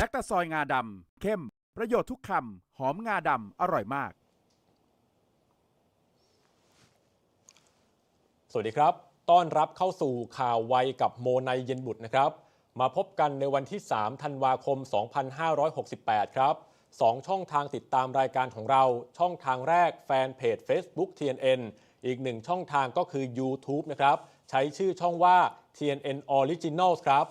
แลคตาซอยงาดำเข้ม ประโยชน์ทุกคำ หอมงาดำอร่อยมาก สวัสดีครับ ต้อนรับเข้าสู่ข่าวไวกับโมไนเย็นบุตรนะครับ มาพบกันในวันที่ 3 ธันวาคม 2568 ครับ 2 ช่องทางติดตามรายการของเรา ช่องทางแรกแฟนเพจ Facebook TNN อีกหนึ่งช่องทางก็คือ YouTube นะครับ ใช้ชื่อช่องว่า TNN Originals ครับ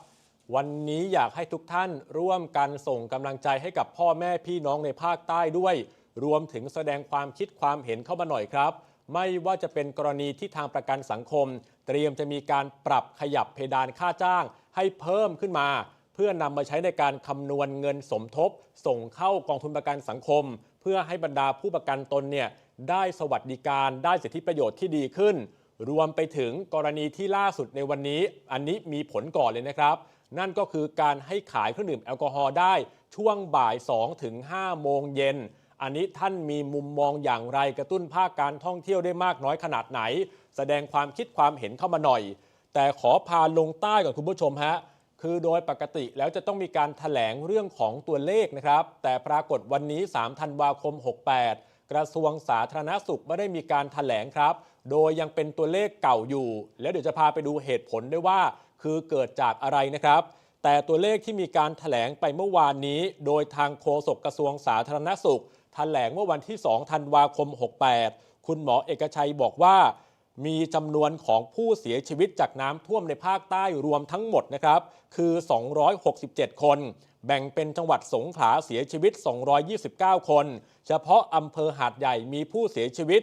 วันนี้อยากให้ทุกท่านร่วมกันส่งกำลังใจให้กับพ่อแม่พี่น้องในภาคใต้ด้วย รวมถึงแสดงความคิดความเห็นเข้ามาหน่อยครับ ไม่ว่าจะเป็นกรณีที่ทางประกันสังคม เตรียมจะมีการปรับขยับเพดานค่าจ้าง ให้เพิ่มขึ้นมา เพื่อนำมาใช้ในการคำนวณเงินสมทบ ส่งเข้ากองทุนประกันสังคม เพื่อให้บรรดาผู้ประกันตนเนี่ยได้สวัสดิการได้สิทธิประโยชน์ที่ดีขึ้น รวมไปถึงกรณีที่ล่าสุดในวันนี้ อันนี้มีผลก่อนเลยนะครับ นั่นก็คือการให้ขายเครื่องดื่มแอลกอฮอล์ได้ช่วงบ่าย 2 ถึง 5 โมงเย็น อันนี้ท่านมีมุมมองอย่างไรกระตุ้นภาคการท่องเที่ยวได้มากน้อยขนาดไหน แสดงความคิดความเห็นเข้ามาหน่อย แต่ขอพาลงใต้ก่อนคุณผู้ชมฮะคือโดยปกติแล้วจะต้องมีการถแถลงเรื่องของตัวเลขนะครับ แต่ปรากฏวันนี้ 3 ธันวาคม 68 กระทรวงสาธารณสุขไม่ได้มีการถแถลงครับ โดยยังเป็นตัวเลขเก่าอยู่ แล้วเดี๋ยวจะพาไปดูเหตุผลด้วยว่า คือเกิดจากอะไรนะครับ แต่ตัวเลขที่มีการถแถลงไปเมื่อวานนี้ โดยทางโฆษกกระทรวงสาธารณสุขแถลงเมื่อวันที่ 2 ธันวาคม 68 คุณหมอเอกชัยบอกว่า มีจำนวนของผู้เสียชีวิตจากน้ำท่วมในภาคใต้รวมทั้งหมดนะครับคือ 267 คน แบ่งเป็นจังหวัดสงขลาเสียชีวิต 229 คน เฉพาะอำเภอหาดใหญ่มีผู้เสียชีวิต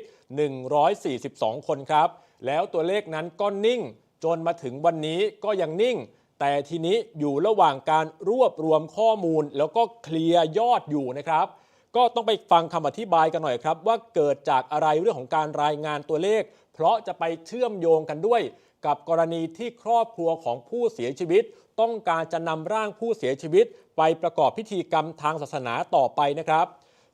142 คนครับ แล้วตัวเลขนั้นก็นิ่ง จนมาถึงวันนี้ก็ยังนิ่ง แต่ทีนี้อยู่ระหว่างการรวบรวมข้อมูล แล้วก็เคลียร์ยอดอยู่นะครับ ก็ต้องไปฟังคำอธิบายกันหน่อยครับ ว่าเกิดจากอะไรเรื่องของการรายงานตัวเลข เพราะจะไปเชื่อมโยงกันด้วย กับกรณีที่ครอบครัวของผู้เสียชีวิต ต้องการจะนำร่างผู้เสียชีวิต ไปประกอบพิธีกรรมทางศาสนาต่อไปนะครับ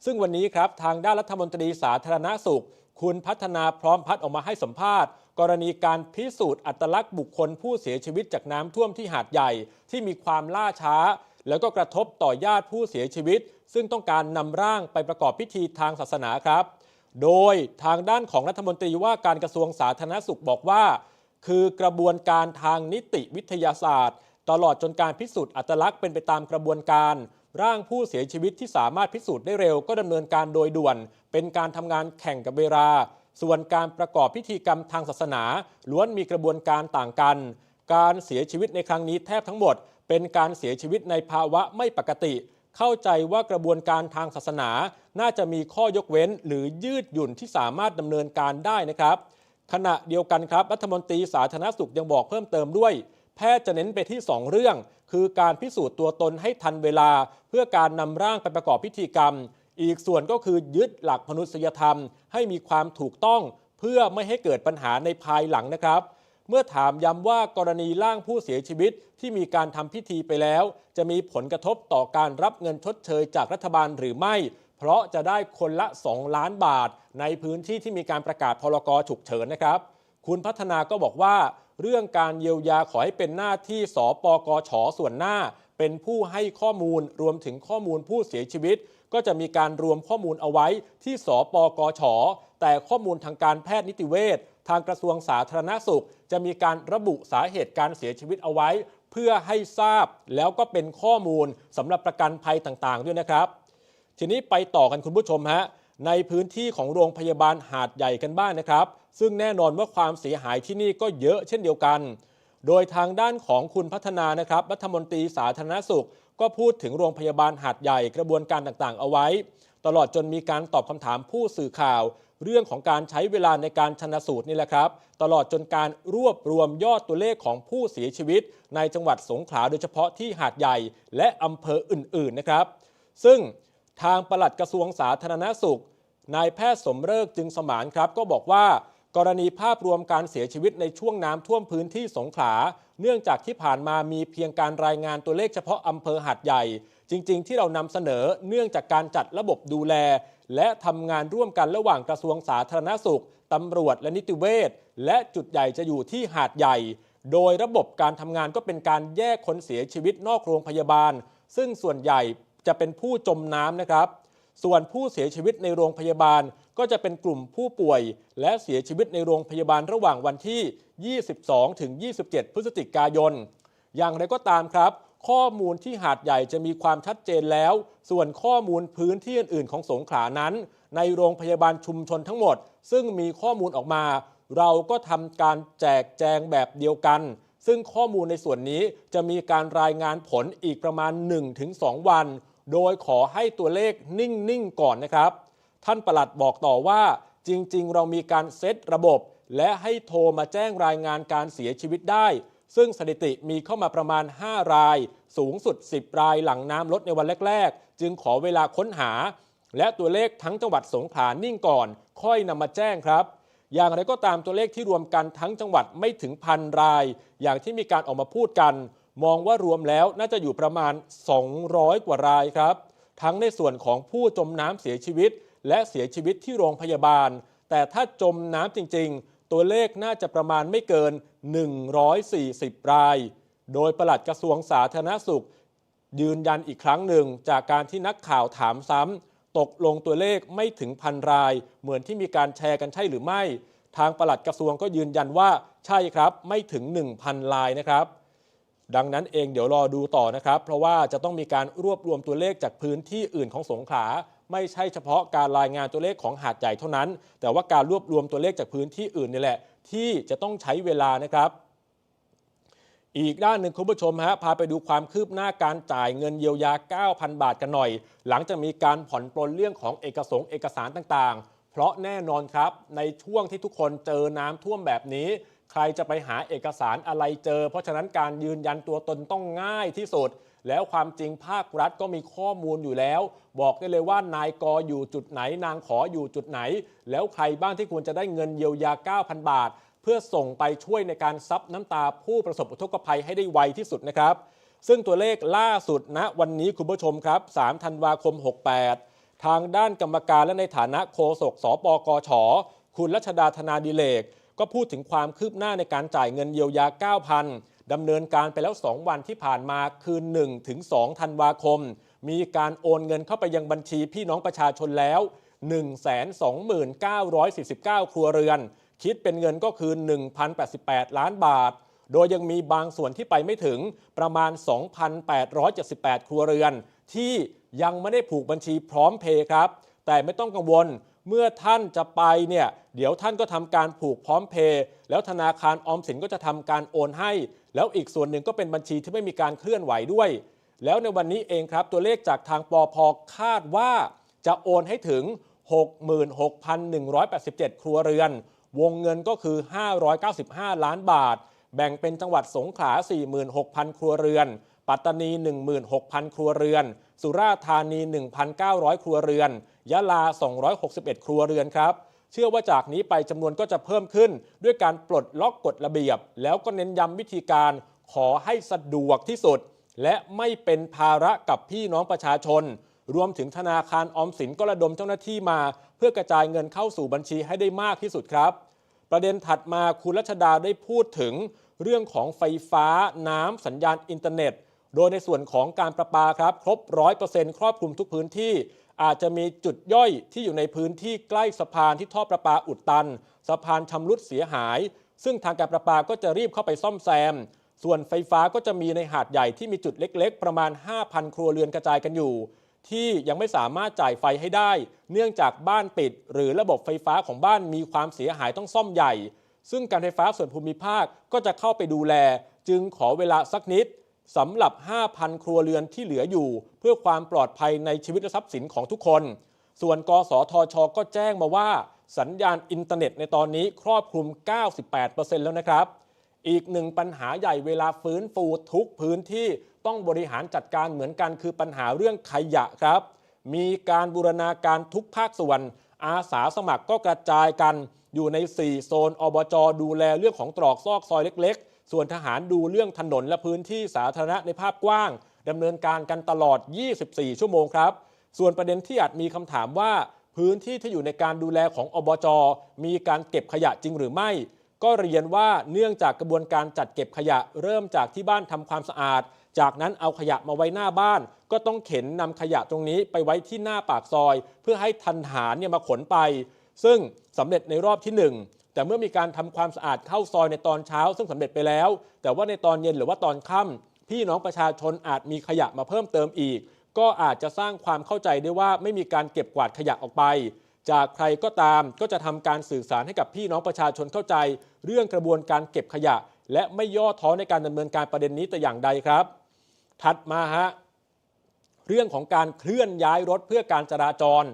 ซึ่งวันนี้ครับทางด้านรัฐมนตรีสาธารณสุข คุณพัฒนาพร้อมพัฒน์ออกมาให้สัมภาษณ์ กรณีการพิสูจน์อัตลักษณ์บุคคลผู้เสียชีวิตจากน้ำท่วมที่หาดใหญ่ที่มีความล่าช้า แล้วก็กระทบต่อญาติผู้เสียชีวิต ซึ่งต้องการนำร่างไปประกอบพิธีทางศาสนาครับ โดยทางด้านของรัฐมนตรีว่าการกระทรวงสาธารณสุขบอกว่า คือกระบวนการทางนิติวิทยาศาสตร์ ตลอดจนการพิสูจน์อัตลักษณ์เป็นไปตามกระบวนการร่างผู้เสียชีวิตที่สามารถพิสูจน์ได้เร็วก็ดำเนินการโดยด่วน เป็นการทำงานแข่งกับเวลา ส่วนการประกอบพิธีกรรมทางศาสนา ล้วนมีกระบวนการต่างกัน การเสียชีวิตในครั้งนี้แทบทั้งหมด เป็นการเสียชีวิตในภาวะไม่ปกติ เข้าใจว่ากระบวนการทางศาสนา น่าจะมีข้อยกเว้น หรือยืดหยุ่นที่สามารถดำเนินการได้นะครับ ขณะเดียวกันครับรัฐมนตรีสาธารณสุขยังบอกเพิ่มเติมด้วยแพทย์จะเน้นไปที่ 2 เรื่อง คือการพิสูจน์ตัวตนให้ทันเวลา เพื่อการนำร่างไปประกอบพิธีกรรม อีกส่วนก็คือยึดหลักมนุษยธรรม ให้มีความถูกต้องเพื่อไม่ให้เกิดปัญหาในภายหลังนะครับ เมื่อถามย้ำว่ากรณีร่างผู้เสียชีวิตที่มีการทำพิธีไปแล้ว จะมีผลกระทบต่อการรับเงินชดเชยจากรัฐบาลหรือไม่ เพราะจะได้คนละ 2 ล้านบาท ในพื้นที่ที่มีการประกาศพรกฉุกเฉินนะครับ คุณพัฒนาก็บอกว่า เรื่องการเยียวยาขอให้เป็นหน้าที่สปกชส่วนหน้า เป็นผู้ให้ข้อมูลรวมถึงข้อมูลผู้เสียชีวิต ก็จะมีการรวมข้อมูลเอาไว้ที่สปกชแต่ข้อมูลทางการแพทย์นิติเวชทางกระทรวงสาธารณสุข จะมีการระบุสาเหตุการเสียชีวิตเอาไว้ เพื่อให้ทราบแล้วก็เป็นข้อมูลสำหรับประกันภัยต่างๆ ด้วยนะครับ ทีนี้ไปต่อกันคุณผู้ชมฮะในพื้นที่ของโรงพยาบาลหาดใหญ่กันบ้างนะครับ ซึ่งแน่นอนว่าความเสียหายที่นี่ก็เยอะเช่นเดียวกัน โดยทางด้านของคุณพัฒนานะครับรัฐมนตรีสาธารณสุข ก็พูดถึงโรงพยาบาลหาดใหญ่กระบวนการต่างๆ เอาไว้ ตลอดจนมีการตอบคำถามผู้สื่อข่าว เรื่องของการใช้เวลาในการชนะสูตรนี่แหละครับ ตลอดจนการรวบรวมยอดตัวเลขของผู้เสียชีวิต ในจังหวัดสงขลาโดยเฉพาะที่หาดใหญ่ และอำเภออื่นๆนะครับ ซึ่งทางปลัดกระทรวงสาธารณสุขนายแพทย์สมเริกจึงสมานครับ ก็บอกว่ากรณีภาพรวมการเสียชีวิตในช่วงน้ำท่วมพื้นที่สงขลา เนื่องจากที่ผ่านมามีเพียงการรายงานตัวเลขเฉพาะอำเภอหัดใหญ่ จริง ๆ ที่เรานำเสนอเนื่องจากการจัดระบบดูแล และทำงานร่วมกันระหว่างกระทรวงสาธารณสุขตำรวจและนิติเวชและจุดใหญ่จะอยู่ที่หาดใหญ่ โดยระบบการทำงานก็เป็นการแยกคนเสียชีวิตนอกโรงพยาบาล ซึ่งส่วนใหญ่จะเป็นผู้จมน้ำนะครับ ส่วนผู้เสียชีวิตในโรงพยาบาลก็จะเป็นกลุ่มผู้ป่วย และเสียชีวิตในโรงพยาบาลระหว่างวันที่ 22 ถึง 27 พฤศจิกายน อย่างไรก็ตามครับ ข้อมูลที่หาดใหญ่จะมีความชัดเจนแล้ว ส่วนข้อมูลพื้นที่อื่น ๆ ของสงขลานั้น ในโรงพยาบาลชุมชนทั้งหมด ซึ่งมีข้อมูลออกมา เราก็ทำการแจกแจงแบบเดียวกัน ซึ่งข้อมูลในส่วนนี้จะมีการรายงานผลอีกประมาณ 1-2 วัน โดยขอให้ตัวเลขนิ่ง ๆ ก่อนนะครับ ท่านประหลัดบอกต่อว่าจริง ๆ เรามีการเซตระบบ และให้โทรมาแจ้งรายงานการเสียชีวิตได้ ซึ่งสถิติมีเข้ามาประมาณ 5 ราย สูงสุด 10 รายหลังน้ำลดในวันแรก ๆ จึงขอเวลาค้นหา และตัวเลขทั้งจังหวัดสงขลานิ่งก่อน ค่อยนำมาแจ้งครับ อย่างไรก็ตามตัวเลขที่รวมกันทั้งจังหวัดไม่ถึงพันราย อย่างที่มีการออกมาพูดกัน มองว่ารวมแล้วน่าจะอยู่ประมาณ 200 กว่ารายครับ ทั้งในส่วนของผู้จมน้ำเสียชีวิต และเสียชีวิตที่โรงพยาบาล แต่ถ้าจมน้ำจริงๆ ตัวเลขน่าจะประมาณไม่เกิน 140 ราย โดยปลัดกระทรวงสาธารณสุข ยืนยันอีกครั้งหนึ่ง จากการที่นักข่าวถามซ้ำตกลงตัวเลขไม่ถึงพันราย เหมือนที่มีการแชร์กันใช่หรือไม่ ทางปลัดกระทรวงก็ยืนยันว่าใช่ครับไม่ถึง 1,000 รายนะครับดังนั้นเองเดี๋ยวรอดูต่อนะครับ เพราะว่าจะต้องมีการรวบรวมตัวเลขจากพื้นที่อื่นของสงขลา ไม่ใช่เฉพาะการรายงานตัวเลขของหาดใหญ่เท่านั้น แต่ว่าการรวบรวมตัวเลขจากพื้นที่อื่นนี่แหละ ที่จะต้องใช้เวลานะครับอีกด้านหนึ่งคุณผู้ชมฮะพาไปดูความคืบหน้าการจ่ายเงินเยียวยา 9,000 บาทกันหน่อย หลังจากมีการผ่อนปลนเรื่องของเอกสงเอกสารต่างๆ เพราะแน่นอนครับ ในช่วงที่ทุกคนเจอน้ำท่วมแบบนี้ ใครจะไปหาเอกสารอะไรเจอ เพราะฉะนั้นการยืนยันตัวตนต้องง่ายที่สุด แล้วความจริงภาครัฐก็มีข้อมูลอยู่แล้ว บอกได้เลยว่านายกอยู่จุดไหน นางขออยู่จุดไหน แล้วใครบ้างที่ควรจะได้เงินเยียวยา 9,000 บาท เพื่อส่งไปช่วยในการซับน้ำตาผู้ประสบอุทกภัยให้ได้ไวที่สุดนะครับ ซึ่งตัวเลขล่าสุดณวันนี้คุณผู้ชมครับ 3 ธันวาคม 68 ทางด้านกรรมการและในฐานะโฆษกสปกช คุณรัชดาธนาดิเลกก็พูดถึงความคืบหน้าในการจ่ายเงินเยียวยา 9,000 ดำเนินการไปแล้ว 2 วันที่ผ่านมาคือ1ถึง2ธันวาคม มีการโอนเงินเข้าไปยังบัญชีพี่น้องประชาชนแล้ว 129,49 ครัวเรือน คิดเป็นเงินก็คือ 1,088 ล้านบาท โดยยังมีบางส่วนที่ไปไม่ถึงประมาณ 2,878 ครัวเรือน ที่ยังไม่ได้ผูกบัญชีพร้อมเพย์ครับ แต่ไม่ต้องกังวลเมื่อท่านจะไปเนี่ย เดี๋ยวท่านก็ทำการผูกพร้อมเพย์แล้วธนาคารออมสินก็จะทำการโอนให้ แล้วอีกส่วนหนึ่งก็เป็นบัญชีที่ไม่มีการเคลื่อนไหวด้วย แล้วในวันนี้เองครับตัวเลขจากทางปอพคาดว่าจะโอนให้ถึง 66,187 ครัวเรือน วงเงินก็คือ 595 ล้านบาท แบ่งเป็นจังหวัดสงขลา 46,000 ครัวเรือน ปัตตานี 16,000 ครัวเรือน สุราษฎร์ธานี 1,900 ครัวเรือน ยะลา 261 ครัวเรือนครับ เชื่อว่าจากนี้ไปจำนวนก็จะเพิ่มขึ้น ด้วยการปลดล็อกกฎระเบียบ แล้วก็เน้นย้ำวิธีการขอให้สะดวกที่สุด และไม่เป็นภาระกับพี่น้องประชาชน รวมถึงธนาคารออมสินก็ระดมเจ้าหน้าที่มา เพื่อกระจายเงินเข้าสู่บัญชีให้ได้มากที่สุดครับ ประเด็นถัดมาคุณรัชดาได้พูดถึง เรื่องของไฟฟ้าน้ำสัญญาณอินเทอร์เน็ต โดยในส่วนของการประปาครับ ครบ 100%ครอบคลุมทุกพื้นที่ อาจจะมีจุดย่อยที่อยู่ในพื้นที่ใกล้สะพานที่ท่อประปาอุดตัน สะพานชำรุดเสียหาย ซึ่งทางการประปาก็จะรีบเข้าไปซ่อมแซม ส่วนไฟฟ้าก็จะมีในหาดใหญ่ที่มีจุดเล็กๆ ประมาณ 5,000 ครัวเรือนกระจายกันอยู่ ที่ยังไม่สามารถจ่ายไฟให้ได้ เนื่องจากบ้านปิด หรือระบบไฟฟ้าของบ้านมีความเสียหายต้องซ่อมใหญ่ ซึ่งการไฟฟ้าส่วนภูมิภาคก็จะเข้าไปดูแล จึงขอเวลาสักนิด สำหรับ 5,000 ครัวเรือนที่เหลืออยู่ เพื่อความปลอดภัยในชีวิตและทรัพย์สินของทุกคน ส่วนกสทช ก็แจ้งมาว่า สัญญาณอินเทอร์เน็ตในตอนนี้ครอบคลุม 98%แล้วนะครับ อีกหนึ่งปัญหาใหญ่เวลาฟื้นฟูทุกพื้นที่ต้องบริหารจัดการเหมือนกันคือปัญหาเรื่องขยะครับ มีการบูรณาการทุกภาคส่วน อาสาสมัครก็กระจายกัน อยู่ใน 4 โซนอบจดูแลเรื่องของตรอกซอกซอยเล็กๆ ส่วนทหารดูเรื่องถนนและพื้นที่สาธารณะในภาพกว้างดำเนินการกันตลอด 24 ชั่วโมงครับ ส่วนประเด็นที่อาจมีคำถามว่า พื้นที่ที่อยู่ในการดูแลของอบจ มีการเก็บขยะจริงหรือไม่ ก็เรียนว่าเนื่องจากกระบวนการจัดเก็บขยะเริ่มจากที่บ้านทำความสะอาด จากนั้นเอาขยะมาไว้หน้าบ้าน ก็ต้องเข็นนำขยะตรงนี้ไปไว้ที่หน้าปากซอย เพื่อให้ทันหารเนี่ยมาขนไป ซึ่งสำเร็จในรอบที่หนึ่ง แต่เมื่อมีการทำความสะอาดเข้าซอยในตอนเช้า ซึ่งสำเร็จไปแล้ว แต่ว่าในตอนเย็นหรือว่าตอนค่ำพี่น้องประชาชนอาจมีขยะมาเพิ่มเติมอีก ก็อาจจะสร้างความเข้าใจได้ว่าไม่มีการเก็บกวาดขยะออกไป จากใครก็ตามก็จะทำการสื่อสารให้กับพี่น้องประชาชนเข้าใจ เรื่องกระบวนการเก็บขยะ และไม่ย่อท้อในการดำเนินการประเด็นนี้แต่อย่างใดครับ ถัดมาฮะเรื่องของการเคลื่อนย้ายรถเพื่อการจราจร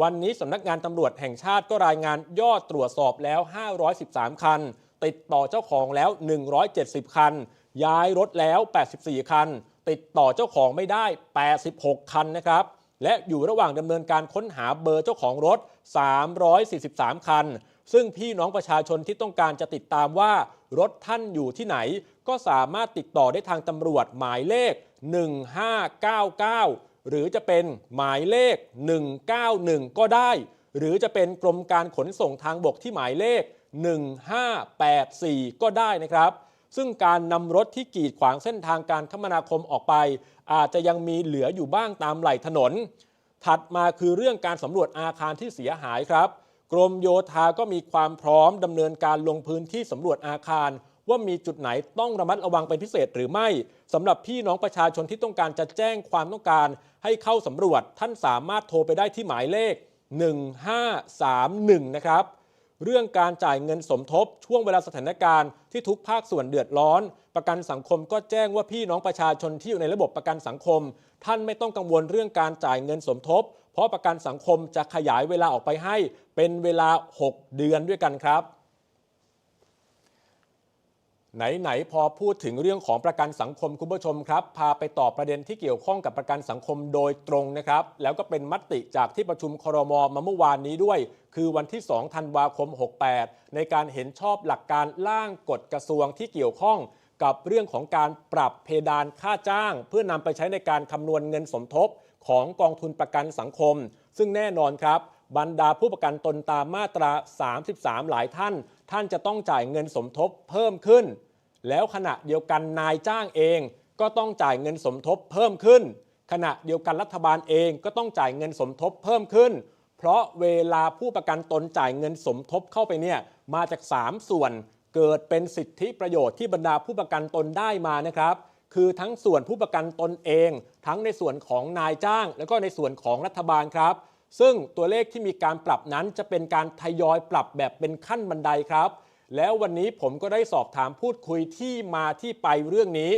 วันนี้สำนักงานตำรวจแห่งชาติก็รายงานยอดตรวจสอบแล้ว 513 คัน ติดต่อเจ้าของแล้ว 170 คัน ย้ายรถแล้ว 84 คัน ติดต่อเจ้าของไม่ได้ 86 คันนะครับ และอยู่ระหว่างดำเนินการค้นหาเบอร์เจ้าของรถ 343 คัน ซึ่งพี่น้องประชาชนที่ต้องการจะติดตามว่ารถท่านอยู่ที่ไหน ก็สามารถติดต่อได้ทางตำรวจหมายเลข 1599 หรือจะเป็นหมายเลข 191 ก็ได้ หรือจะเป็นกรมการขนส่งทางบกที่หมายเลข 1584 ก็ได้นะครับ ซึ่งการนำรถที่กีดขวางเส้นทางการคมนาคมออกไป อาจจะยังมีเหลืออยู่บ้างตามไหล่ถนน ถัดมาคือเรื่องการสำรวจอาคารที่เสียหายครับ กรมโยธาก็มีความพร้อมดำเนินการลงพื้นที่สำรวจอาคาร ว่ามีจุดไหนต้องระมัดระวังเป็นพิเศษหรือไม่สำหรับพี่น้องประชาชนที่ต้องการจะแจ้งความต้องการ ให้เข้าสำรวจท่านสามารถโทรไปได้ที่หมายเลข 1531 นะครับเรื่องการจ่ายเงินสมทบช่วงเวลาสถานการณ์ที่ทุกภาคส่วนเดือดร้อน ประกันสังคมก็แจ้งว่าพี่น้องประชาชนที่อยู่ในระบบประกันสังคม ท่านไม่ต้องกังวลเรื่องการจ่ายเงินสมทบ เพราะประกันสังคมจะขยายเวลาออกไปให้เป็นเวลา 6 เดือนด้วยกันครับ ไหน ๆ พอพูดถึงเรื่องของประกันสังคมคุณผู้ชมครับ พาไปตอบประเด็นที่เกี่ยวข้องกับประกันสังคมโดยตรงนะครับ แล้วก็เป็นมติจากที่ประชุมครมมาเมื่อวานนี้ด้วย คือวันที่ 2 ธันวาคม 68 ในการเห็นชอบหลักการร่างกฎกระทรวงที่เกี่ยวข้องกับเรื่องของการปรับเพดานค่าจ้าง เพื่อนำไปใช้ในการคำนวณเงินสมทบของกองทุนประกันสังคม ซึ่งแน่นอนครับบรรดาผู้ประกันตนตามมาตรา 33 หลายท่าน ท่านจะต้องจ่ายเงินสมทบเพิ่มขึ้น แล้วขณะเดียวกันนายจ้างเองก็ต้องจ่ายเงินสมทบเพิ่มขึ้น ขณะเดียวกันรัฐบาลเองก็ต้องจ่ายเงินสมทบเพิ่มขึ้น เพราะเวลาผู้ประกันตนจ่ายเงินสมทบเข้าไปเนี่ยมาจาก 3 ส่วนเกิดเป็นสิทธิประโยชน์ที่บรรดาผู้ประกันตนได้มานะครับคือทั้งส่วนผู้ประกันตนเอง ทั้งในส่วนของนายจ้าง แล้วก็ในส่วนของรัฐบาลครับ ซึ่งตัวเลขที่มีการปรับนั้นจะเป็นการทยอยปรับแบบเป็นขั้นบันไดครับ แล้ววันนี้ผมก็ได้สอบถามพูดคุยที่มาที่ไปเรื่องนี้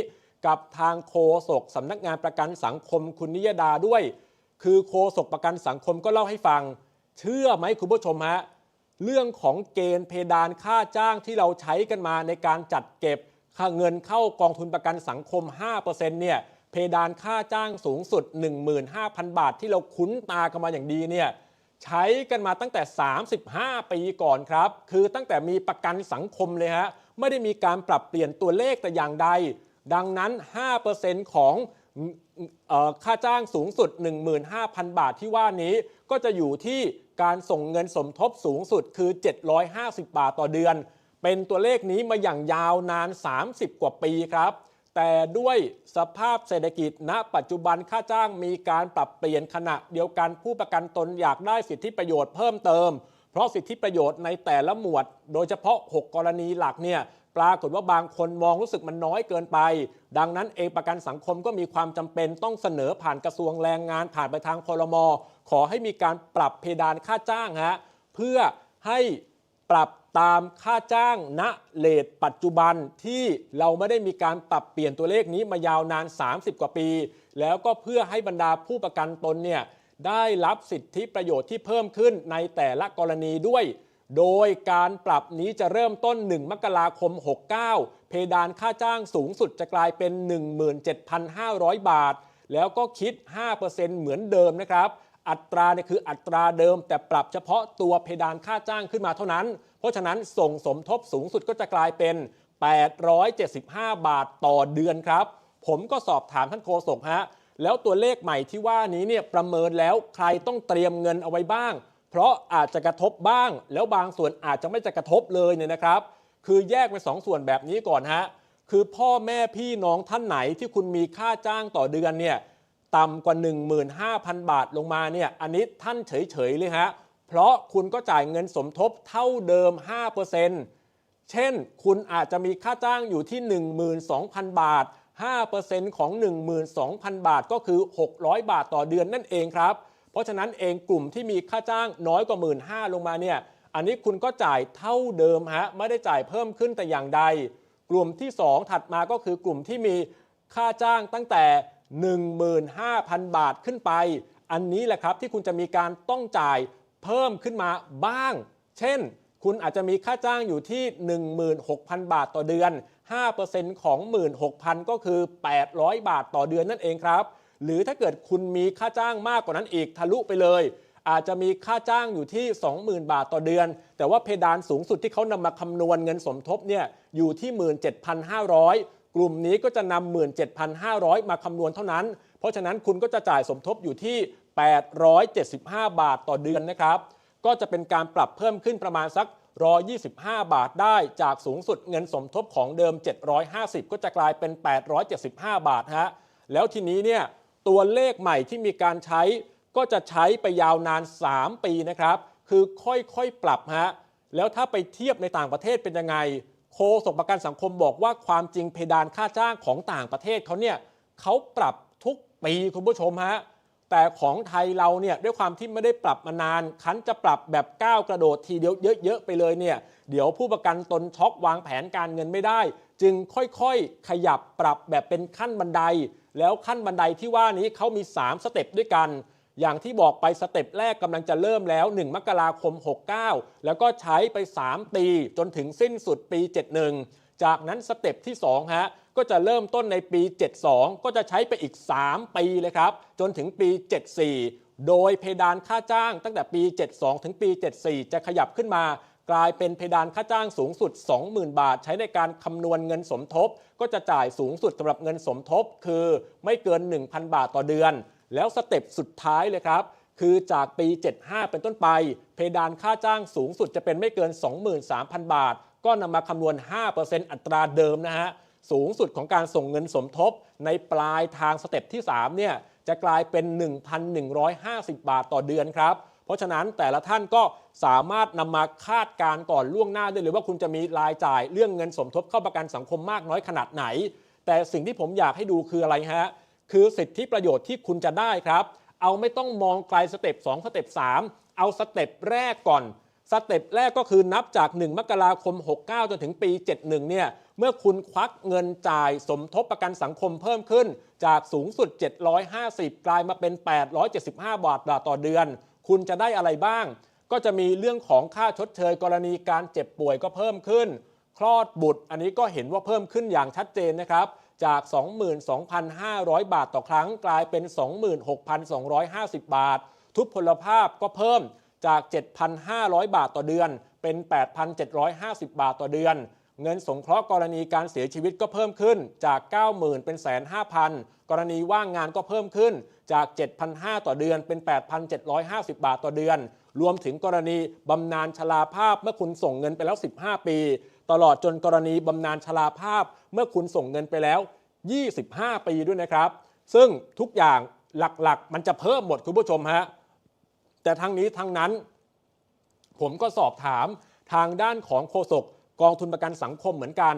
กับทางโฆษกสำนักงานประกันสังคมคุณนิยดาด้วย คือโฆษกประกันสังคมก็เล่าให้ฟัง เชื่อไหมคุณผู้ชมฮะเรื่องของเกณฑ์เพดานค่าจ้างที่เราใช้กันมาในการจัดเก็บค่าเงินเข้ากองทุนประกันสังคม 5%เนี่ย เพดานค่าจ้างสูงสุด 15,000 บาท ที่เราคุ้นตากันมาอย่างดีเนี่ยใช้กันมาตั้งแต่ 35 ปีก่อนครับ คือตั้งแต่มีประกันสังคมเลยฮะ ไม่ได้มีการปรับเปลี่ยนตัวเลขแต่อย่างใด ดังนั้น 5%ของออค่าจ้างสูงสุด 15,000 บาทที่ว่านี้ ก็จะอยู่ที่การส่งเงินสมทบสูงสุดคือ 750 บาทต่อเดือน เป็นตัวเลขนี้มาอย่างยาวนาน 30 กว่าปีครับ แต่ด้วยสภาพเศรษฐกิจณ ปัจจุบันค่าจ้างมีการปรับเปลี่ยนขณะเดียวกันผู้ประกันตนอยากได้สิทธิประโยชน์เพิ่มเติม เพราะสิทธิประโยชน์ในแต่ละหมวด โดยเฉพาะ 6 กรณีหลักเนี่ยปรากฏว่าบางคนมองรู้สึกมันน้อยเกินไป ดังนั้นเองประกันสังคมก็มีความจำเป็นต้องเสนอผ่านกระทรวงแรงงานผ่านไปทางคอรมอขอให้มีการปรับเพดานค่าจ้างฮะเพื่อให้ปรับ ตามค่าจ้างณเลทปัจจุบันที่เราไม่ได้มีการปรับเปลี่ยนตัวเลขนี้มายาวนาน 30 กว่าปี แล้วก็เพื่อให้บรรดาผู้ประกันตนเนี่ยได้รับสิทธิประโยชน์ที่เพิ่มขึ้นในแต่ละกรณีด้วย โดยการปรับนี้จะเริ่มต้น 1 มกราคม 69 เพดานค่าจ้างสูงสุดจะกลายเป็น 17,500 บาท แล้วก็คิด 5%เหมือนเดิมนะครับ อัตราเนี่ยคืออัตราเดิมแต่ปรับเฉพาะตัวเพดานค่าจ้างขึ้นมาเท่านั้น ราะฉะนั้นส่งสมทบสูงสุดก็จะกลายเป็น 875 บาทต่อเดือนครับ ผมก็สอบถามท่านโฆษกฮะแล้วตัวเลขใหม่ที่ว่านี้เนี่ยประเมินแล้วใครต้องเตรียมเงินเอาไว้บ้าง เพราะอาจจะกระทบบ้าง แล้วบางส่วนอาจจะไม่จะกระทบเลยเนี่ยนะครับ คือแยกเป็นสองส่วนแบบนี้ก่อนฮะคือพ่อแม่พี่น้องท่านไหนที่คุณมีค่าจ้างต่อเดือนเนี่ยต่ำกว่า 15,000 บาทลงมาเนี่ยอันนี้ท่านเฉยๆเลยฮะ เพราะคุณก็จ่ายเงินสมทบเท่าเดิม 5%เช่น คุณอาจจะมีค่าจ้างอยู่ที่ 12,000 บาท 5%ของ 12,000 บาทก็คือ 600 บาทต่อเดือนนั่นเองครับ เพราะฉะนั้นเองกลุ่มที่มีค่าจ้างน้อยกว่า 1 5ื่นลงมาเนี่ย อันนี้คุณก็จ่ายเท่าเดิมฮะ ไม่ได้จ่ายเพิ่มขึ้นแต่อย่างใด กลุ่มที่ 2 ถัดมาก็คือกลุ่มที่มีค่าจ้างตั้งแต่ 15,000 บาทขึ้นไป อันนี้แหละครับที่คุณจะมีการต้องจ่าย เพิ่มขึ้นมาบ้าง เช่น คุณอาจจะมีค่าจ้างอยู่ที่ 16,000 บาทต่อเดือน 5%ของ 16,000 ก็คือ 800 บาทต่อเดือนนั่นเองครับ หรือถ้าเกิดคุณมีค่าจ้างมากกว่านั้นอีกทะลุไปเลย อาจจะมีค่าจ้างอยู่ที่ 20,000 บาทต่อเดือน แต่ว่าเพดานสูงสุดที่เขานำมาคำนวณเงินสมทบเนี่ยอยู่ที่ 17,500กลุ่มนี้ก็จะนำ 17,500 มาคำนวณเท่านั้น เพราะฉะนั้นคุณก็จะจ่ายสมทบอยู่ที่ 875 บาทต่อเดือนนะครับ ก็จะเป็นการปรับเพิ่มขึ้นประมาณสัก 125 บาทได้จากสูงสุดเงินสมทบของเดิม 750 ก็จะกลายเป็น 875 บาทฮะแล้วทีนี้เนี่ยตัวเลขใหม่ที่มีการใช้ก็จะใช้ไปยาวนาน 3 ปีนะครับ คือค่อยๆปรับฮะแล้วถ้าไปเทียบในต่างประเทศเป็นยังไงโฆษกประกันสังคมบอกว่าความจริงเพดานค่าจ้างของต่างประเทศเขาเนี่ยเขาปรับทุกปีคุณผู้ชมฮะ แต่ของไทยเราเนี่ยด้วยความที่ไม่ได้ปรับมานาน คันจะปรับแบบก้าวกระโดดทีเดียวเยอะๆไปเลยเนี่ยเดี๋ยวผู้ประกันตนช็อกวางแผนการเงินไม่ได้ จึงค่อยๆ ขยับปรับแบบเป็นขั้นบันได แล้วขั้นบันไดที่ว่านี้เขามี 3 สเต็ปด้วยกัน อย่างที่บอกไปสเต็ปแรกกำลังจะเริ่มแล้ว 1 มกราคม 69 แล้วก็ใช้ไป 3 ปีจนถึงสิ้นสุดปี 71 จากนั้นสเต็ปที่2ฮะ ก็จะเริ่มต้นในปี 72 ก็จะใช้ไปอีก 3 ปีเลยครับ จนถึงปี 74 โดยเพดานค่าจ้างตั้งแต่ปี 72 ถึงปี 74 จะขยับขึ้นมา กลายเป็นเพดานค่าจ้างสูงสุด 20,000 บาท ใช้ในการคำนวณเงินสมทบ ก็จะจ่ายสูงสุดสำหรับเงินสมทบ คือไม่เกิน 1,000 บาทต่อเดือน แล้วสเต็ปสุดท้ายเลยครับคือจากปี 75 เป็นต้นไป เพดานค่าจ้างสูงสุดจะเป็นไม่เกิน 23,000 บาท ก็นำมาคำนวณ 5%อัตราเดิมนะฮะ สูงสุดของการส่งเงินสมทบ ในปลายทางสเต็ปที่3เนี่ยจะกลายเป็น 1,150 บาทต่อเดือนครับเพราะฉะนั้นแต่ละท่านก็สามารถนำมาคาดการณ์ก่อนล่วงหน้าได้เลยว่าคุณจะมีรายจ่ายเรื่องเงินสมทบเข้าประกันสังคมมากน้อยขนาดไหน แต่สิ่งที่ผมอยากให้ดูคืออะไรฮะคือสิทธิประโยชน์ที่คุณจะได้ครับ เอาไม่ต้องมองไกลสเต็ป2สเต็ป3เอาสเต็ปแรกก่อน สเต็ปแรกก็คือนับจาก 1 มกราคม 69 จนถึงปี 71 เนี่ย เมื่อคุณควักเงินจ่ายสมทบประกันสังคมเพิ่มขึ้น จากสูงสุด 750 กลายมาเป็น 875 บาทต่อเดือน คุณจะได้อะไรบ้าง ก็จะมีเรื่องของค่าชดเชยกรณีการเจ็บป่วยก็เพิ่มขึ้น คลอดบุตร อันนี้ก็เห็นว่าเพิ่มขึ้นอย่างชัดเจนนะครับจาก 22,500 บาทต่อครั้ง กลายเป็น 26,250 บาท ทุพพลภาพก็เพิ่ม จาก 7,500 บาทต่อเดือน เป็น 8,750 บาทต่อเดือน เงินสงเคราะห์กรณีการเสียชีวิตก็เพิ่มขึ้นจาก 90,000 เป็น1,500,000กรณีว่างงานก็เพิ่มขึ้นจาก 7,500 ต่อเดือนเป็น 8,750 บาทต่อเดือน รวมถึงกรณีบำนาญชราภาพเมื่อคุณส่งเงินไปแล้ว 15 ปี ตลอดจนกรณีบำนาญชราภาพเมื่อคุณส่งเงินไปแล้ว 25 ปีด้วยนะครับ ซึ่งทุกอย่างหลักๆ มันจะเพิ่มหมดคุณผู้ชมฮะ แต่ทั้งนี้ทั้งนั้น ผมก็สอบถามทางด้านของโฆษกกองทุนประกันสังคมเหมือนกัน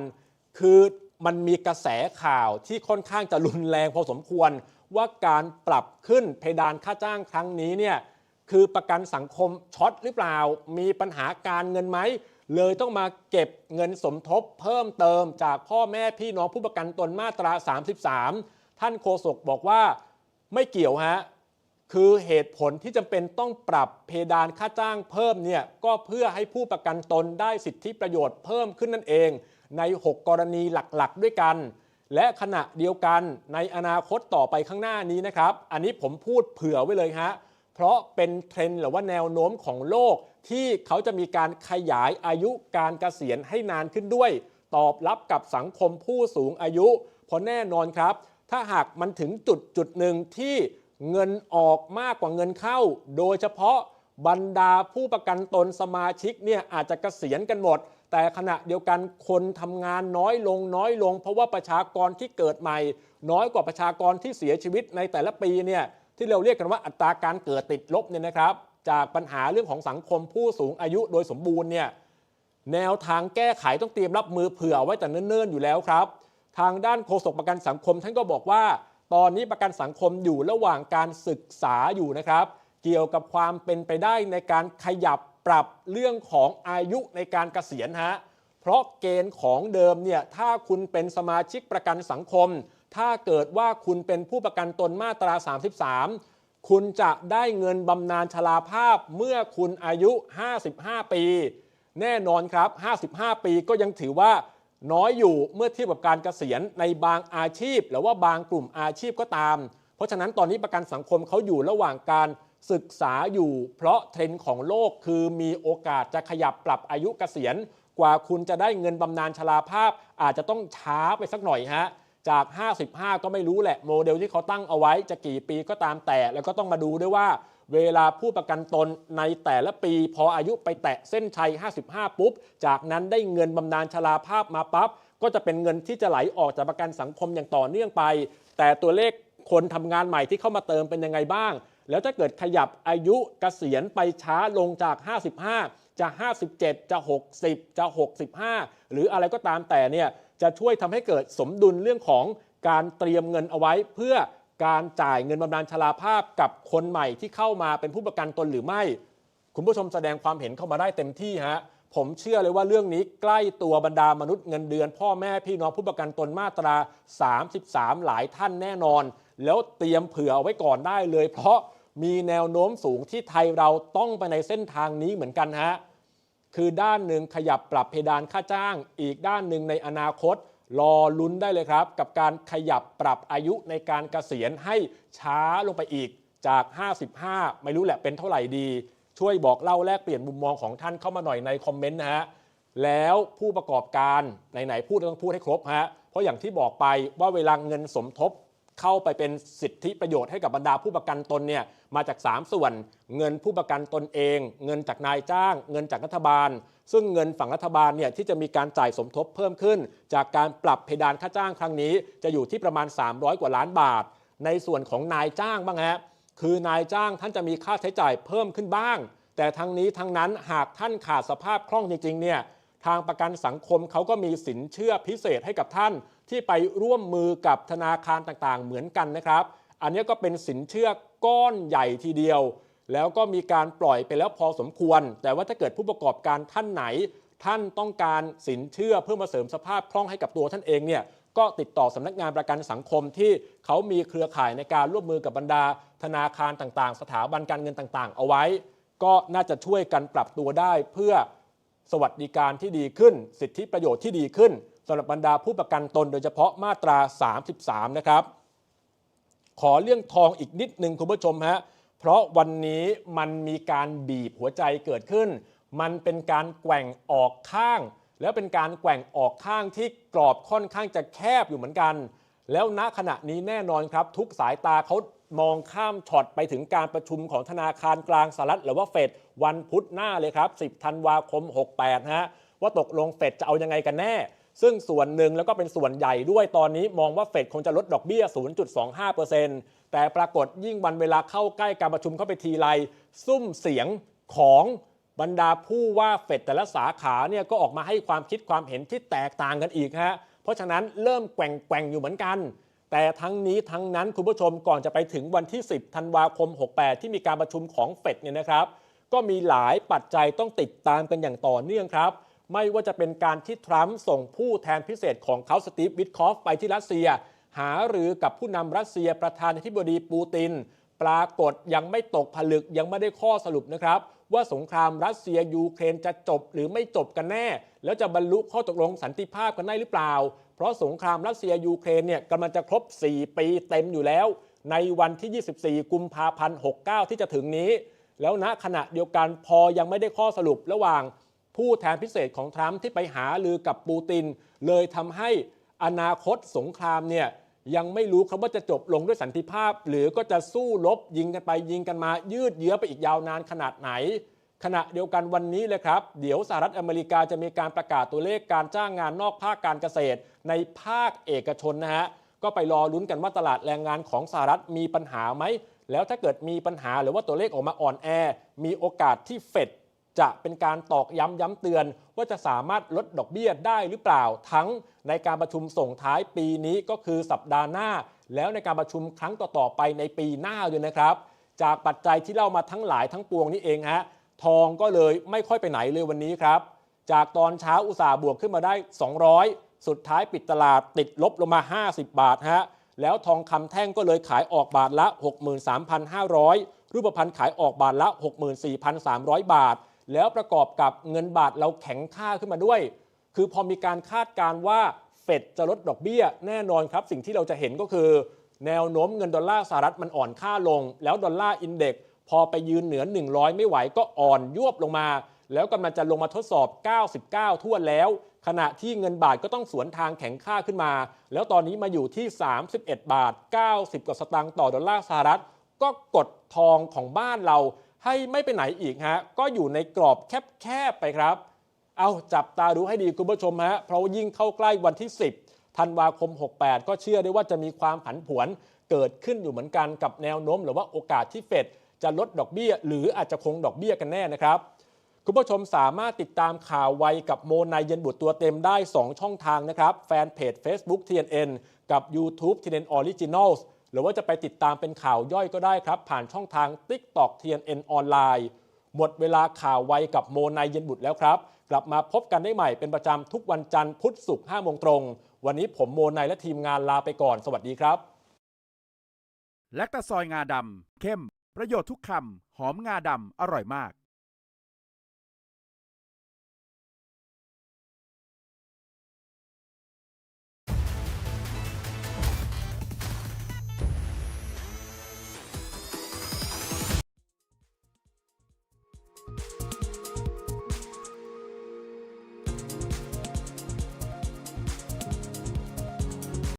คือมันมีกระแสข่าวที่ค่อนข้างจะรุนแรงพอสมควร ว่าการปรับขึ้นเพดานค่าจ้างครั้งนี้เนี่ยคือประกันสังคมช็อตหรือเปล่า มีปัญหาการเงินไหม เลยต้องมาเก็บเงินสมทบเพิ่มเติมจากพ่อแม่พี่น้องผู้ประกันตนมาตรา 33 ท่านโฆษกบอกว่าไม่เกี่ยวฮะ คือเหตุผลที่จำเป็นต้องปรับเพดานค่าจ้างเพิ่มเนี่ยก็เพื่อให้ผู้ประกันตนได้สิทธิประโยชน์เพิ่มขึ้นนั่นเอง ใน 6 กรณีหลักๆ ด้วยกัน และขณะเดียวกันในอนาคตต่อไปข้างหน้านี้นะครับ อันนี้ผมพูดเผื่อไว้เลยฮะเพราะเป็นเทรนด์หรือว่าแนวโน้มของโลก ที่เขาจะมีการขยายอายุการเกษียณให้นานขึ้นด้วย ตอบรับกับสังคมผู้สูงอายุเพราะแน่นอนครับ ถ้าหากมันถึงจุดจุดหนึ่งที่ เงินออกมากกว่าเงินเข้า โดยเฉพาะบรรดาผู้ประกันตนสมาชิกเนี่ยอาจจะเกษียณกันหมด แต่ขณะเดียวกันคนทำงานน้อยลงน้อยลง เพราะว่าประชากรที่เกิดใหม่ น้อยกว่าประชากรที่เสียชีวิตในแต่ละปีเนี่ยที่เราเรียกกันว่าอัตราการเกิดติดลบเนี่ยนะครับ จากปัญหาเรื่องของสังคมผู้สูงอายุโดยสมบูรณ์เนี่ยแนวทางแก้ไขต้องเตรียมรับมือเผื่อไว้แต่เนิ่นๆอยู่แล้วครับ ทางด้านโฆษกประกันสังคมท่านก็บอกว่า ตอนนี้ประกันสังคมอยู่ระหว่างการศึกษาอยู่นะครับ เกี่ยวกับความเป็นไปได้ในการขยับปรับเรื่องของอายุในการเกษียณฮะเพราะเกณฑ์ของเดิมเนี่ยถ้าคุณเป็นสมาชิกประกันสังคม ถ้าเกิดว่าคุณเป็นผู้ประกันตนมาตรา 33 คุณจะได้เงินบำนาญชราภาพเมื่อคุณอายุ 55 ปี แน่นอนครับ 55 ปีก็ยังถือว่า น้อยอยู่เมื่อเทียบกับการเกษียณในบางอาชีพ หรือว่าบางกลุ่มอาชีพก็ตาม เพราะฉะนั้นตอนนี้ประกันสังคมเขาอยู่ระหว่างการศึกษาอยู่ เพราะเทรนด์ของโลกคือมีโอกาสจะขยับปรับอายุเกษียณ กว่าคุณจะได้เงินบำนาญชราภาพ อาจจะต้องช้าไปสักหน่อยฮะจาก 55 ก็ไม่รู้แหละโมเดลที่เขาตั้งเอาไว้จะกี่ปีก็ตามแต่ แล้วก็ต้องมาดูด้วยว่า เวลาผู้ประกันตนในแต่ละปี พออายุไปแตะเส้นชัย 55 ปุ๊บ จากนั้นได้เงินบำนาญชราภาพมาปั๊บก็จะเป็นเงินที่จะไหลออกจากประกันสังคมอย่างต่อเนื่องไป แต่ตัวเลขคนทำงานใหม่ที่เข้ามาเติมเป็นยังไงบ้าง แล้วถ้าเกิดขยับอายุเกษียณไปช้าลงจาก 55 จะ 57 จะ 60 จะ 65 หรืออะไรก็ตามแต่เนี่ยจะช่วยทำให้เกิดสมดุลเรื่องของการเตรียมเงินเอาไว้เพื่อ การจ่ายเงินบำนาญชราภาพกับคนใหม่ที่เข้ามาเป็นผู้ประกันตนหรือไม่ คุณผู้ชมแสดงความเห็นเข้ามาได้เต็มที่ฮะผมเชื่อเลยว่าเรื่องนี้ใกล้ตัวบรรดามนุษย์เงินเดือน พ่อแม่พี่น้องผู้ประกันตนมาตรา 33 หลายท่านแน่นอน แล้วเตรียมเผื่อเอาไว้ก่อนได้เลย เพราะมีแนวโน้มสูงที่ไทยเราต้องไปในเส้นทางนี้เหมือนกันฮะคือด้านหนึ่งขยับปรับเพดานค่าจ้าง อีกด้านหนึ่งในอนาคต รอลุ้นได้เลยครับ กับการขยับปรับอายุในการเกษียณให้ช้าลงไปอีกจาก 55 ไม่รู้แหละเป็นเท่าไหร่ดี ช่วยบอกเล่าแลกเปลี่ยนมุมมองของท่านเข้ามาหน่อยในคอมเมนต์นะฮะแล้วผู้ประกอบการไหนๆพูดต้องพูดให้ครบฮะเพราะอย่างที่บอกไปว่าเวลาเงินสมทบเข้าไปเป็นสิทธิประโยชน์ให้กับบรรดาผู้ประกันตนเนี่ยมาจาก 3 ส่วน เงินผู้ประกันตนเอง เงินจากนายจ้าง เงินจากรัฐบาล ซึ่งเงินฝั่งรัฐบาลเนี่ยที่จะมีการจ่ายสมทบเพิ่มขึ้น จากการปรับเพดานค่าจ้างครั้งนี้ จะอยู่ที่ประมาณ 300 กว่าล้านบาท ในส่วนของนายจ้างบ้างฮะคือนายจ้างท่านจะมีค่าใช้จ่ายเพิ่มขึ้นบ้าง แต่ทั้งนี้ทั้งนั้นหากท่านขาดสภาพคล่องจริงๆเนี่ยทางประกันสังคมเขาก็มีสินเชื่อพิเศษให้กับท่าน ที่ไปร่วมมือกับธนาคารต่างๆ เหมือนกันนะครับ อันนี้ก็เป็นสินเชื่อก้อนใหญ่ทีเดียว แล้วก็มีการปล่อยไปแล้วพอสมควร แต่ว่าถ้าเกิดผู้ประกอบการท่านไหน ท่านต้องการสินเชื่อเพื่อมาเสริมสภาพคล่องให้กับตัวท่านเองเนี่ยก็ติดต่อสำนักงานประกันสังคมที่เขามีเครือข่ายในการร่วมมือกับบรรดา ธนาคารต่างๆ สถาบันการเงินต่างๆ เอาไว้ ก็น่าจะช่วยกันปรับตัวได้เพื่อสวัสดิการที่ดีขึ้น สิทธิประโยชน์ที่ดีขึ้นสำหรับบรรดาผู้ประกันตนโดยเฉพาะมาตรา 33 นะครับ ขอเรื่องทองอีกนิดนึงคุณผู้ชมฮะ เพราะวันนี้มันมีการบีบหัวใจเกิดขึ้น มันเป็นการแกว่งออกข้าง แล้วเป็นการแกว่งออกข้างที่กรอบค่อนข้างจะแคบอยู่เหมือนกัน แล้วณขณะนี้แน่นอนครับ ทุกสายตาเขามองข้ามช็อตไปถึงการประชุมของธนาคารกลางสหรัฐหรือว่าเฟดวันพุธหน้าเลยครับ 10 ธันวาคม 68 ฮะ ว่าตกลงเฟดจะเอายังไงกันแน่ ซึ่งส่วนหนึ่งแล้วก็เป็นส่วนใหญ่ด้วยตอนนี้มองว่าเฟดคงจะลดดอกเบี้ย 0.25% แต่ปรากฏยิ่งวันเวลาเข้าใกล้การประชุมเข้าไปทีไรซุ่มเสียงของบรรดาผู้ว่าเฟดแต่ละสาขาเนี่ยก็ออกมาให้ความคิดความเห็นที่แตกต่างกันอีกฮะเพราะฉะนั้นเริ่มแกว่งๆอยู่เหมือนกัน แต่ทั้งนี้ทั้งนั้นคุณผู้ชมก่อนจะไปถึงวันที่ 10ธันวาคม 68 ที่มีการประชุมของเฟดเนี่ยนะครับ ก็มีหลายปัจจัยต้องติดตามกันอย่างต่อเนื่องครับ ไม่ว่าจะเป็นการที่ทรัมป์ส่งผู้แทนพิเศษของเขาสตีฟวิทคอฟไปที่รัสเซีย หาหรือกับผู้นำรัสเซียประธานาธิบดีปูติน ปรากฏยังไม่ตกผลึกยังไม่ได้ข้อสรุปนะครับ ว่าสงครามรัสเซียยูเครนจะจบหรือไม่จบกันแน่ แล้วจะบรรลุข้อตกลงสันติภาพกันได้หรือเปล่า เพราะสงครามรัสเซียยูเครนเนี่ยกำลังจะครบ 4 ปีเต็มอยู่แล้ว ในวันที่ 24 กุมภาพันธ์ 69 ที่จะถึงนี้ แล้วณขณะเดียวกันพอยังไม่ได้ข้อสรุประหว่างผู้แทนพิเศษของทรัมป์ที่ไปหาลือกับปูติน เลยทำให้ อนาคตสงครามเนี่ยยังไม่รู้ครับว่าจะจบลงด้วยสันติภาพ หรือก็จะสู้รบยิงกันไปยิงกันมายืดเยื้อไปอีกยาวนานขนาดไหน ขณะเดียวกันวันนี้เลยครับ เดี๋ยวสหรัฐอเมริกาจะมีการประกาศตัวเลขการจ้างงานนอกภาคการเกษตร ในภาคเอกชนนะฮะก็ไปรอลุ้นกันว่าตลาดแรงงานของสหรัฐมีปัญหาไหมแล้วถ้าเกิดมีปัญหาหรือว่าตัวเลขออกมาอ่อนแอ มีโอกาสที่เฟด จะเป็นการตอกย้ำย้ำเตือน ว่าจะสามารถลดดอกเบี้ยได้หรือเปล่า ทั้งในการประชุมส่งท้ายปีนี้ก็คือสัปดาห์หน้า แล้วในการประชุมครั้งต่อๆไปในปีหน้าด้วยนะครับ จากปัจจัยที่เล่ามาทั้งหลายทั้งปวงนี้เองฮะทองก็เลยไม่ค่อยไปไหนเลยวันนี้ครับ จากตอนเช้าอุตสาห์บวกขึ้นมาได้ 200 สุดท้ายปิดตลาดติดลบลงมา 50 บาทฮะแล้วทองคำแท่งก็เลยขายออกบาทละ 63,500 รูปพรรณขายออกบาทละ 64,300 บาท แล้วประกอบกับเงินบาทเราแข็งค่าขึ้นมาด้วย คือพอมีการคาดการณ์ว่าเฟดจะลดดอกเบี้ยแน่นอนครับ สิ่งที่เราจะเห็นก็คือ แนวโน้มเงินดอลลาร์สหรัฐมันอ่อนค่าลง แล้วดอลลาร์อินเด็กพอไปยืนเหนือ 100 ไม่ไหวก็อ่อนยวบลงมา แล้วกำลังจะลงมาทดสอบ 99 ทั่วแล้ว ขณะที่เงินบาทก็ต้องสวนทางแข็งค่าขึ้นมา แล้วตอนนี้มาอยู่ที่ 31 บาท 90 กว่าสตางค์ต่อดอลลาร์สหรัฐ ก็กดทองของบ้านเรา ให้ไม่ไปไหนอีกฮะก็อยู่ในกรอบแคบๆไปครับ เอาจับตาดูให้ดีคุณผู้ชมฮะเพราะยิ่งเข้าใกล้วันที่ 10ธันวาคม 68 ก็เชื่อได้ว่าจะมีความผันผวนเกิดขึ้นอยู่เหมือนกันกับแนวโน้ม หรือว่าโอกาสที่เฟดจะลดดอกเบี้ย หรืออาจจะคงดอกเบี้ยกันแน่นะครับคุณผู้ชมสามารถติดตามข่าวไวกับโมนายเย็นบุตรตัวเต็มได้ 2 ช่องทางนะครับ แฟนเพจ Facebook TNN กับ YouTube TNN Originals หรือว่าจะไปติดตามเป็นข่าวย่อยก็ได้ครับ ผ่านช่องทาง TikTok TNN ออนไลน์หมดเวลาข่าวไวกับโมนายเย็นบุตรแล้วครับ กลับมาพบกันได้ใหม่เป็นประจำทุกวันจันทร์พุธศุกร์5โมงตรง วันนี้ผมโมนายและทีมงานลาไปก่อน สวัสดีครับ แลคตาซอยงาดำเข้ม ประโยชน์ทุกคำหอมงาดำอร่อยมาก